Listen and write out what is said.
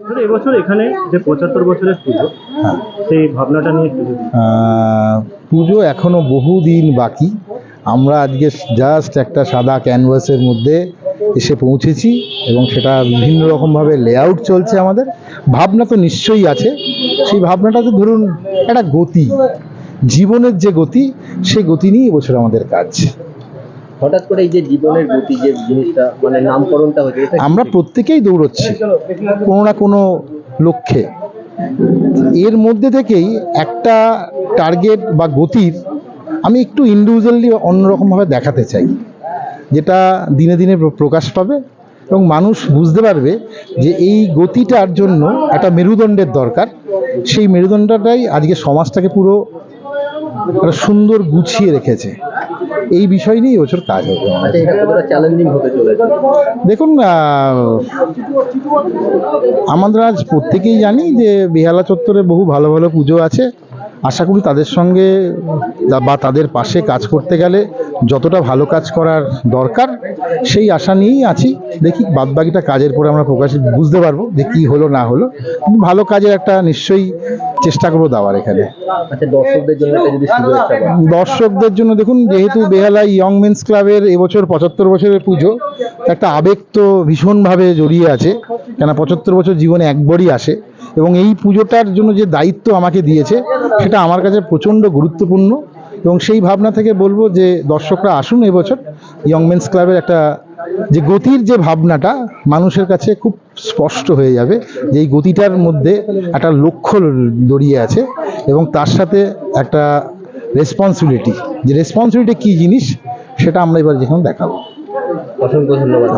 তাহলে এবছর এখানে যে পঁচাত্তর বছরের পুজো হ্যাঁ। সেই ভাবনাটা নিয়ে পুজো এখনও বহু দিন বাকি। আমরা আজকে জাস্ট একটা সাদা ক্যানভাসের মধ্যে এসে পৌঁছেছি এবং সেটা বিভিন্ন রকমভাবে লেআউট চলছে আমাদের। ভাবনা তো নিশ্চয়ই আছে। সেই ভাবনাটাতে ধরুন একটা গতি জীবনের যে গতি সে গতি নিয়ে এবছর আমাদের কাজ। হঠাৎ করে এই যে জীবনের গতি যে জিনিসটা মানে নামকরণটা হচ্ছে আমরা প্রত্যেকেই দৌড়চ্ছি কোনো না কোনো লক্ষ্যে। এর মধ্যে থেকেই একটা টার্গেট বা গতির আমি একটু ইন্ডিভিজুয়ালি অন্যরকমভাবে দেখাতে চাই যেটা দিনে দিনে প্রকাশ পাবে এবং মানুষ বুঝতে পারবে যে এই গতিটার জন্য একটা মেরুদণ্ডের দরকার। সেই মেরুদণ্ডটাই আজকে সমাজটাকে পুরো একটা সুন্দর গুছিয়ে রেখেছে। এই বিষয় নিয়ে এবছর কাজ হবে। আচ্ছা দেখুন আমাদের আমরা আজ প্রত্যেকেই জানি যে বেহালা চত্বরে বহু ভালো ভালো পুজো আছে আশা করি তাদের সঙ্গে বা তাদের পাশে কাজ করতে গেলে যতটা ভালো কাজ করার দরকার সেই আশা নিয়েই আছি। দেখি বাদবাকিটা কাজের পরে আমরা প্রকাশ বুঝতে পারব যে কী হলো না হলো। কিন্তু ভালো কাজের একটা নিশ্চয়ই চেষ্টা করব দেওয়ার এখানে। আচ্ছা। দর্শকদের জন্য দেখুন যেহেতু বেহালা ইয়ং মেন্স ক্লাবের এবছর পঁচাত্তর বছরের পুজো একটা আবেগ তো ভীষণভাবে জড়িয়ে আছে। কেন পঁচাত্তর বছর জীবনে একবারই আসে। এবং এই পুজোটার জন্য যে দায়িত্ব আমাকে দিয়েছে সেটা আমার কাছে প্রচণ্ড গুরুত্বপূর্ণ। এবং সেই ভাবনা থেকে বলব যে দর্শকরা আসুন এবছর ইয়ং মেন্স ক্লাবের একটা যে গতির যে ভাবনাটা মানুষের কাছে খুব স্পষ্ট হয়ে যাবে যে এই গতিটার মধ্যে একটা লক্ষ্য দড়িয়ে আছে এবং তার সাথে একটা রেসপন্সিবিলিটি যে রেসপন্সিবিলিটি কী জিনিস সেটা আমরা এবার যেখানে দেখাবো। অসংখ্য ধন্যবাদ।